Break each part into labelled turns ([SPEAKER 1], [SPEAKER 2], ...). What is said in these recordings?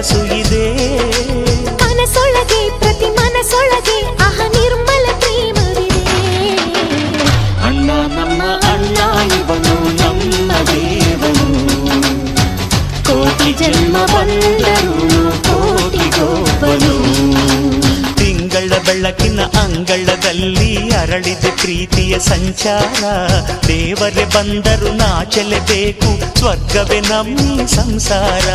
[SPEAKER 1] ಕನಸು ಇದೆ
[SPEAKER 2] ಮನಸೊಳಗೆ ಪ್ರತಿ ಮನಸೊಳಗೆ ಅಹ ನಿರ್ಮಲ ಪ್ರೇಮವಿದೆ
[SPEAKER 1] ಅಣ್ಣ ನಮ್ಮ ಅಣ್ಣ ಇವನು ನಮ್ಮ ದೇವನು ಕೋಟಿ ಜನ್ಮ ಬಂದರು ಕೋಟಿ ಗೋಪನು
[SPEAKER 2] ತಿಂಗಳ ಬೆಳಕಿನ ಅಂಗಳದಲ್ಲಿ ಅರಳಿದೆ ಪ್ರೀತಿಯ ಸಂಚಾರ ದೇವರೆ ಬಂದರು ನಾಚಲೆ ಬೇಕು ಸ್ವರ್ಗವೇ ನಮ್ಮ ಸಂಸಾರ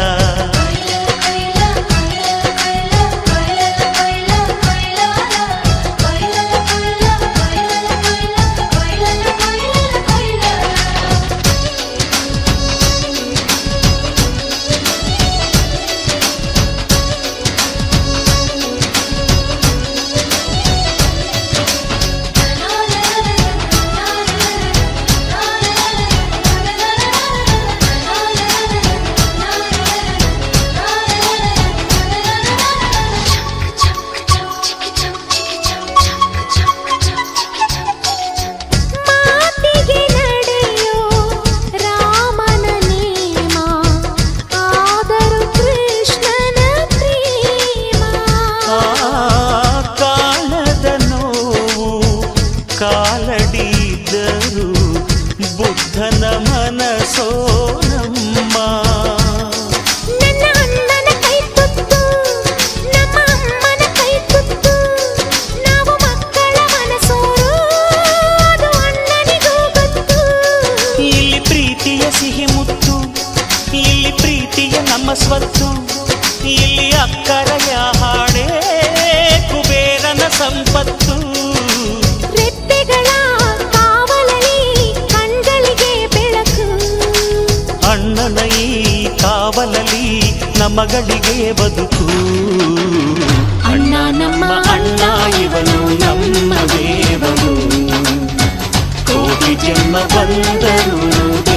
[SPEAKER 1] జన్మ వందను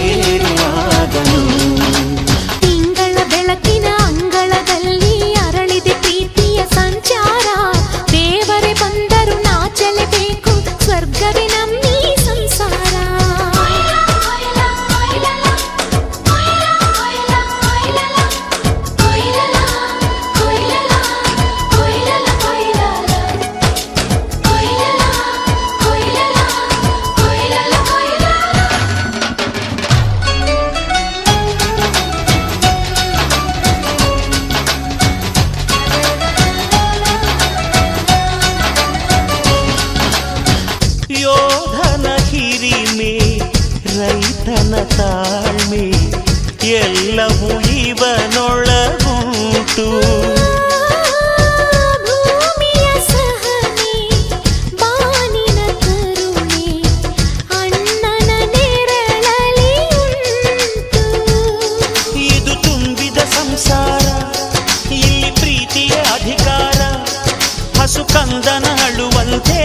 [SPEAKER 1] ಕನಳುವಂತೆ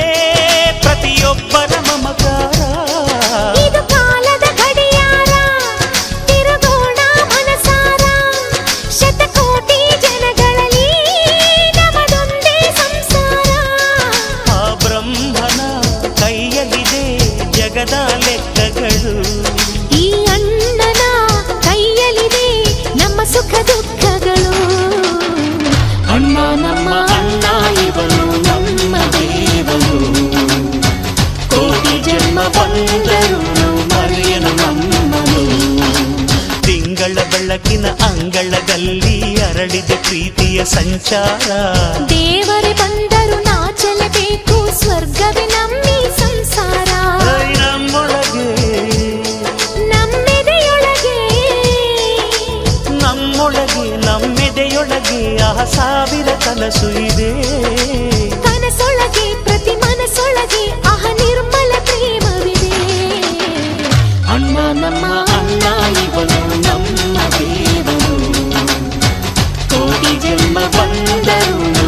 [SPEAKER 1] ಪ್ರತಿಯೊಬ್ಬರ ಮಮಕಾರ ಬೆಳಕಿನ ಅಂಗಳದಲ್ಲಿ ಅರಳಿದೆ ಪ್ರೀತಿಯ ಸಂಚಾರ.
[SPEAKER 2] ದೇವರೇ ಬಂದರು ನಾಚಲೇಬೇಕು ಸ್ವರ್ಗವೇ ನಮ್ಮಿ ಸಂಸಾರ.
[SPEAKER 1] ನಮ್ಮೊಳಗೆ.
[SPEAKER 2] ನಮ್ಮೆದೆಯೊಳಗೆ.
[SPEAKER 1] ನಮ್ಮೊಳಗೆ ನಮ್ಮೆದೆಯೊಳಗೆ ಆ ಸಾವಿರ ಕನಸು ಇದೆ.
[SPEAKER 2] రాయమ్మ వందరు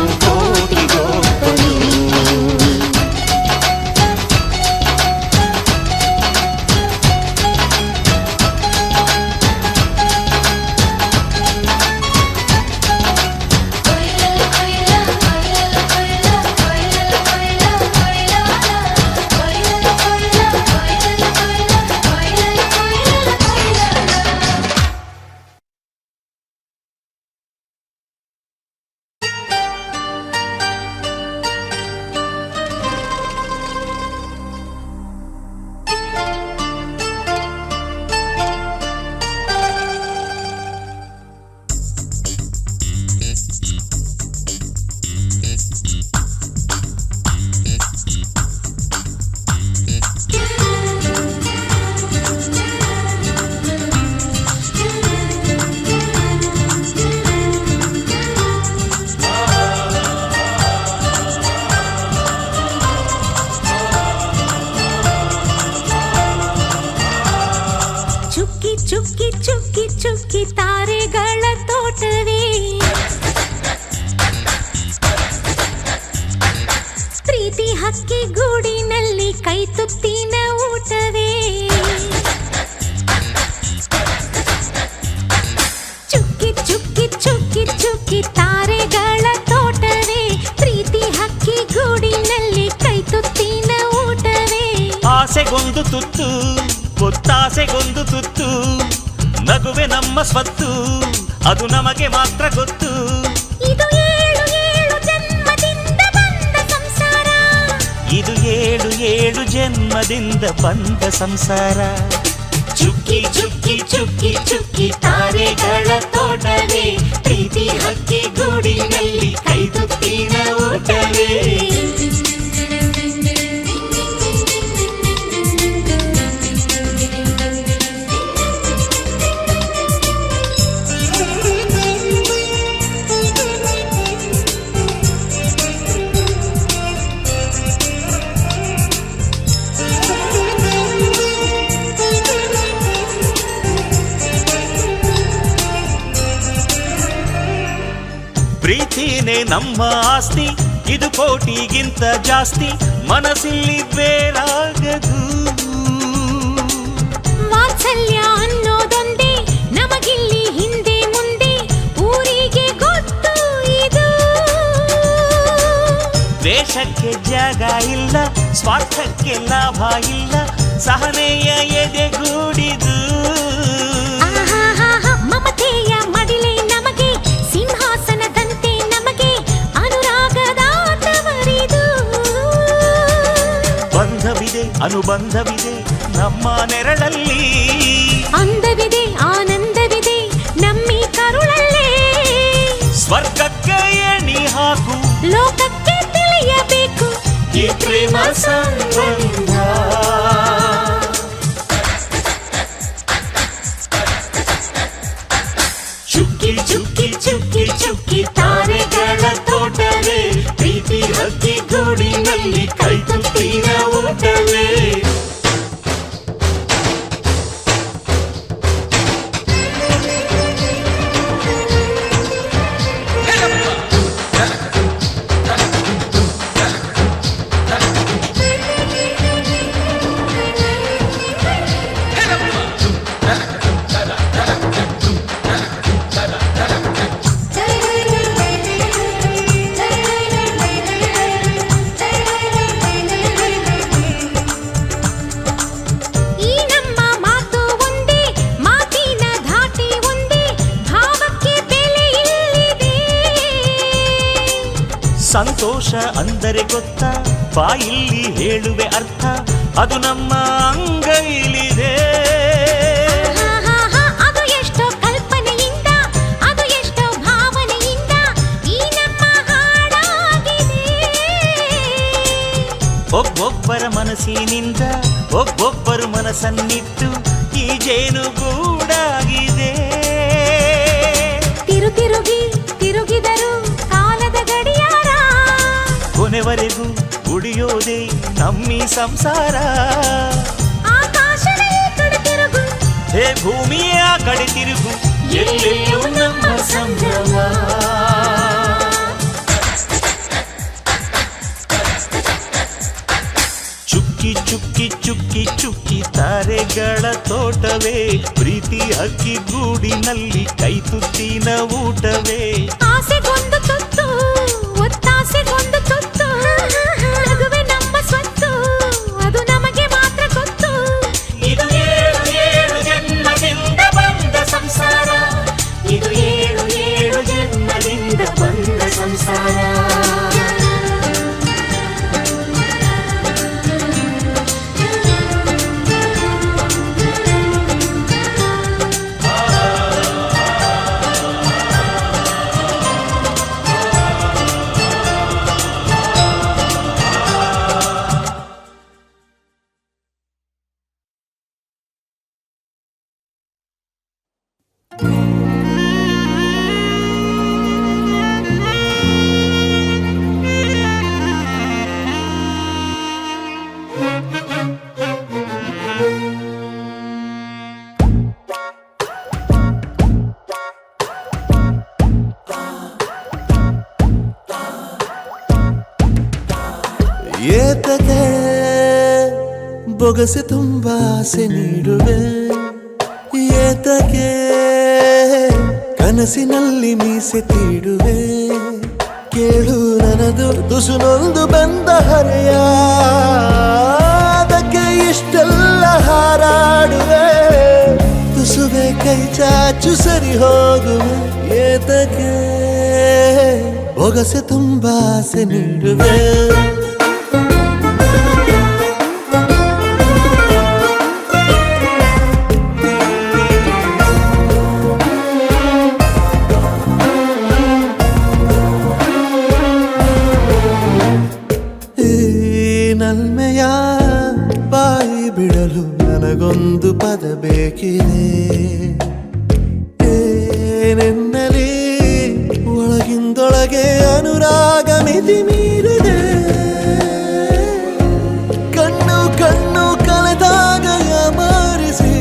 [SPEAKER 2] ಚುಕ್ಕಿ ತಾರೆಗಳ ತೋಟವೇ. ಪ್ರೀತಿ ಹಕ್ಕಿ ಗೂಡಿನಲ್ಲಿ ಕೈ ತುತ್ತಿನ ಊಟವೇ. ಚುಕ್ಕಿ ಚುಕ್ಕಿ ಚುಕ್ಕಿ ಚುಕ್ಕಿ ತಾರೆಗಳ ತೋಟವೇ. ಪ್ರೀತಿ ಹಕ್ಕಿ ಗೂಡಿನಲ್ಲಿ ಕೈ ತುತ್ತಿನ ಊಟವೇ.
[SPEAKER 1] ಆಸೆಗೊಂದು ತುತ್ತು, ಒತ್ತಾಸೆಗೊಂದು ತುತ್ತು. ನಗುವೆ ನಮ್ಮ ಸ್ವತ್ತು ಅದು ನಮಗೆ ಮಾತ್ರ ಗೊತ್ತು.
[SPEAKER 2] ಇದು ಏಳು ಏಳು ಜನ್ಮದಿಂದ ಬಂದ ಸಂಸಾರ.
[SPEAKER 1] ಇದು ಏಳು ಏಳು ಜನ್ಮದಿಂದ ಬಂದ ಸಂಸಾರ. ಚುಕ್ಕಿ ಚುಕ್ಕಿ ಚುಕ್ಕಿ ಚುಕ್ಕಿ ತಾರೆಗಳ ತೋಟವೇ ಪ್ರೀತಿ ಹಕ್ಕಿ ಗೂಡಿನಲ್ಲಿ ಕೈ ತುತ್ತಿನ ಪ್ರೀತಿನೇ ನಮ್ಮ ಆಸ್ತಿ. ಇದು ಕೋಟಿಗಿಂತ ಜಾಸ್ತಿ. ಮನಸ್ಸಿಲ್ಲಿ ಬೇರಾಗದು.
[SPEAKER 2] ವಾತ್ಸಲ್ಯ ಅನ್ನೋದೊಂದೇ ನಮಗಿಲ್ಲಿ ಹಿಂದೆ ಮುಂದೆ ಊರಿಗೆ ಗೊತ್ತು ಇದು.
[SPEAKER 1] ದ್ವೇಷಕ್ಕೆ ಜಾಗ ಇಲ್ಲ ಸ್ವಾರ್ಥಕ್ಕೆ ಲಾಭ ಇಲ್ಲ ಸಹನೆಯ ಎದೆಗೂಡಿದು ಅನುಬಂಧವಿದೆ ನಮ್ಮ ನೆರಳಲ್ಲಿ.
[SPEAKER 2] ಅಂದವಿದೆ ಆನಂದವಿದೆ ನಮ್ಮಿ ಕರುಳಲ್ಲಿ.
[SPEAKER 1] ಸ್ವರ್ಗಕ್ಕೆ ಎಣಿ ಹಾಕು.
[SPEAKER 2] ಲೋಕಕ್ಕೆ ತಿಳಿಯಬೇಕು.
[SPEAKER 1] ಈ ಪ್ರೇಮ ಸಂಬಂಧ. ಚುಕ್ಕಿ ಚುಕ್ಕಿ ಚುಕ್ಕಿ ಚುಕ್ಕಿ ತಾರೆಗಳ ತೋಟವೇ. ಪ್ರೀತಿ ಹಕ್ಕಿ ಗೂಡಿನಲ್ಲಿ ಸಂತೋಷ ಅಂದರೆ ಗೊತ್ತ? ಬಾಯಿಲ್ಲಿ ಹೇಳುವೆ ಅರ್ಥ. ಅದು ನಮ್ಮ ಅಂಗೈಲಿದೆ.
[SPEAKER 2] ಆಹಾಹಾಹಾ, ಅದು ಎಷ್ಟೋ ಕಲ್ಪನೆಯಿಂದ ಅದು ಎಷ್ಟೋ ಭಾವನೆಯಿಂದ ಈ ನಮ್ಮ ಹಾಡಾಗಿದೆ.
[SPEAKER 1] ಒಬ್ಬೊಬ್ಬರ ಮನಸ್ಸಿನಿಂದ ಒಬ್ಬೊಬ್ಬರು ಮನಸ್ಸನ್ನಿಟ್ಟು ಈ ಜೇನು ಗೂಡಾಗಿದೆ.
[SPEAKER 2] ತಿರು ತಿರುಗಿ
[SPEAKER 1] ಕೊನೆವರೆಗೂ ಉಳಿಯೋದೇ ನಮ್ಮಿ ಸಂಸಾರ
[SPEAKER 2] ಆಕಾಶದ ಈ ಕಡೆ ತಿರುಗು
[SPEAKER 1] ಹೇ ಭೂಮಿಯ ಕಡೆ ತಿರುಗು ಎಲ್ಲೆಲ್ಲೂ ನಮ್ಮ ಸಂಭ್ರಮ ಚುಕ್ಕಿ ಚುಕ್ಕಿ ಚುಕ್ಕಿ ಚುಕ್ಕಿ ತಾರೆಗಳ ತೋಟವೇ ಪ್ರೀತಿ ಹಕ್ಕಿ ಗೂಡಿನಲ್ಲಿ ಕೈ ತುತ್ತಿನ ಊಟವೇ
[SPEAKER 2] ಆಸೆಗೊಂದು ತುತ್ತು ಒತ್ತಾಸೆಗೊಂದು ತುತ್ತು
[SPEAKER 3] ಬೊಗಸೆ ತುಂಬ ಆಸೆ ನೀಡುವೆ. ಏತಕ್ಕೆ ಕನಸಿನಲ್ಲಿ ಮೀಸೆ ತೀಡುವೆ. ಕೇಳು ನನದು ತುಸುನೊಂದು ಬಂದ ಹರೆಯ. ಅದಕ್ಕೆ ಇಷ್ಟೆಲ್ಲ ಹಾರಾಡುವೆ. ತುಸುವೆ ಕೈ ಚಾಚು ಸರಿ ಹೋಗುವೆ. ಏತಕ್ಕೆ ಹೊಗಸೆ ತುಂಬ ಆಸೆ ನೀಡುವೆ. ನನಗೊಂದು ಪದ ಬೇಕಿದೆ. ಏನೆನ್ನಲಿ ಒಳಗಿಂದೊಳಗೆ ಅನುರಾಗ ಮಿತಿ ಮೀರಿದೆ. ಕಣ್ಣು ಕಣ್ಣು ಕಳೆದಾಗ ಮಾರಿಸಿ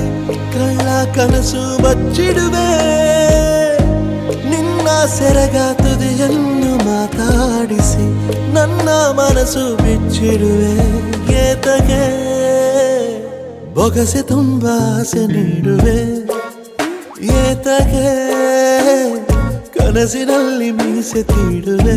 [SPEAKER 3] ಕಳ್ಳ ಕನಸು ಬಚ್ಚಿಡುವೆ. ನಿನ್ನ ಸೆರಗ ತುದಿಯನ್ನು ಮಾತಾಡಿಸಿ ನನ್ನ ಮನಸ್ಸು ಬಿಚ್ಚಿಡುವೆ ಏತಗೆ ಬೊಗಸೆ ತುಂಬ ಆಸೆ ನೀಡುವೆ. ಏತಗೆ ಕನಸಿನಲ್ಲಿ ಮೀಸೆ ತೀಡುವೆ.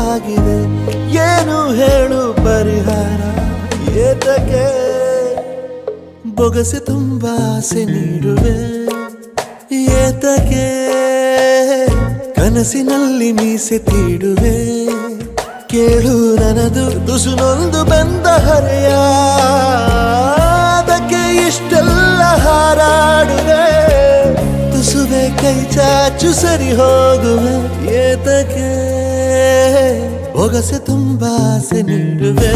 [SPEAKER 3] ಸಾಕಾಗಿದೆ ಏನು ಹೇಳು ಪರಿಹಾರ? ಏತಕ್ಕೆ? ಬೊಗಸೆ ತುಂಬ ಆಸೆ ನೀಡುವೆ. ಏತಕ್ಕೆ? ಕನಸಿನಲ್ಲಿ ಮೀಸೆ ತೀಡುವೆ. ಕೇಳು ನನದು ತುಸುನೊಂದು ಬಂದ ಹರೆಯ. ಅದಕ್ಕೆ ಇಷ್ಟೆಲ್ಲ ಹಾರಾಡುವೆ. ತುಸುವೆ ಕೈ ಚಾಚು ಸರಿ ಹೋಗುವೆ. ಏತಕ್ಕೆ? ಬೊಗಸೆ ತುಂಬ ಆಸೆ ನೀಡುವೆ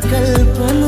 [SPEAKER 4] calpana.